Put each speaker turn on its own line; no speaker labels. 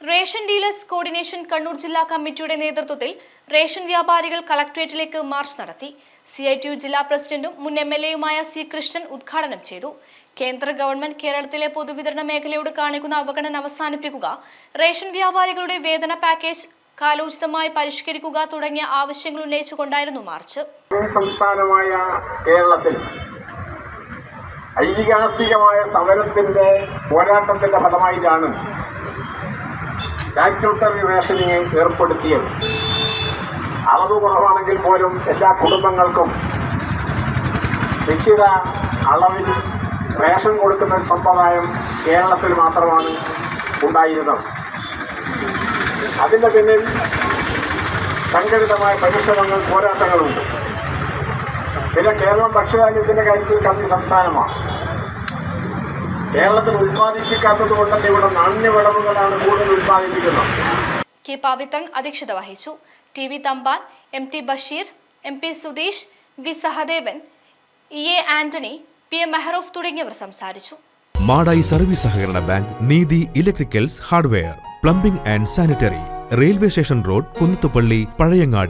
Ration dealers coordination Kannur ജില്ലാ കമ്മിറ്റിയുടെ നേതൃത്വത്തിൽ റേഷൻ വ്യാപാരികൾ കളക്ടറേറ്റിലേക്ക് മാർച്ച് നടത്തി. സി ഐ ടി യു ജില്ലാ പ്രസിഡന്റും മുൻ എം എൽ എയുമായ സി കൃഷ്ണൻ ഉദ്ഘാടനം ചെയ്തു. കേന്ദ്ര ഗവൺമെന്റ് കേരളത്തിലെ പൊതുവിതരണ മേഖലയോട് കാണിക്കുന്ന അവഗണന അവസാനിപ്പിക്കുക റേഷൻ വ്യാപാരികളുടെ വേതന പാക്കേജ് കാലോചിതമായി പരിഷ്കരിക്കുക തുടങ്ങിയ ആവശ്യങ്ങൾ ഉന്നയിച്ചുകൊണ്ടായിരുന്നു മാർച്ച്.
സംസ്ഥാനമായ കേരളത്തിൽ ഐതിഹാസികമായ സമരത്തിന്റെ പോരാട്ടത്തിന്റെ ഫലമായിട്ടാണ് സ്റ്റാറ്റ്യൂട്ടറി റേഷനിങ് ഏർപ്പെടുത്തിയത്. അളവ് കുറവാണെങ്കിൽ പോലും എല്ലാ കുടുംബങ്ങൾക്കും നിശ്ചിത അളവിൽ റേഷൻ കൊടുക്കുന്ന സമ്പ്രദായം കേരളത്തിൽ മാത്രമാണ് ഉണ്ടായിരുന്നത്. അതിന്റെ പിന്നിൽ സംഘടിതമായ പരിശ്രമങ്ങൾ പോരാട്ടങ്ങളുണ്ട്. പിന്നെ കേരളം ഭക്ഷ്യധാന്യത്തിന്റെ കാര്യത്തിൽ കമ്മി സംസ്ഥാനമാണ്. കേരളത്തിൽ ഉത്പാദിപ്പിക്കാത്തത് കൊണ്ട് തന്നെ ഇവിടെ നാണ്യവിളവുകളാണ് കൂടുതൽ ഉത്പാദിപ്പിക്കുന്നത്.
കെ പവിത്രൻ അധ്യക്ഷത വഹിച്ചു. T V Thampan M T Basheer M P Sudheesh V Sahadevan E A Antony P A Mehroof തുടങ്ങിയവർ സംസാരിച്ചു.
മാടായി സർവീസ് സഹകരണ bank Neethi electricals hardware plumbing and sanitary railway station road Kunnathupally Pazhayangadi.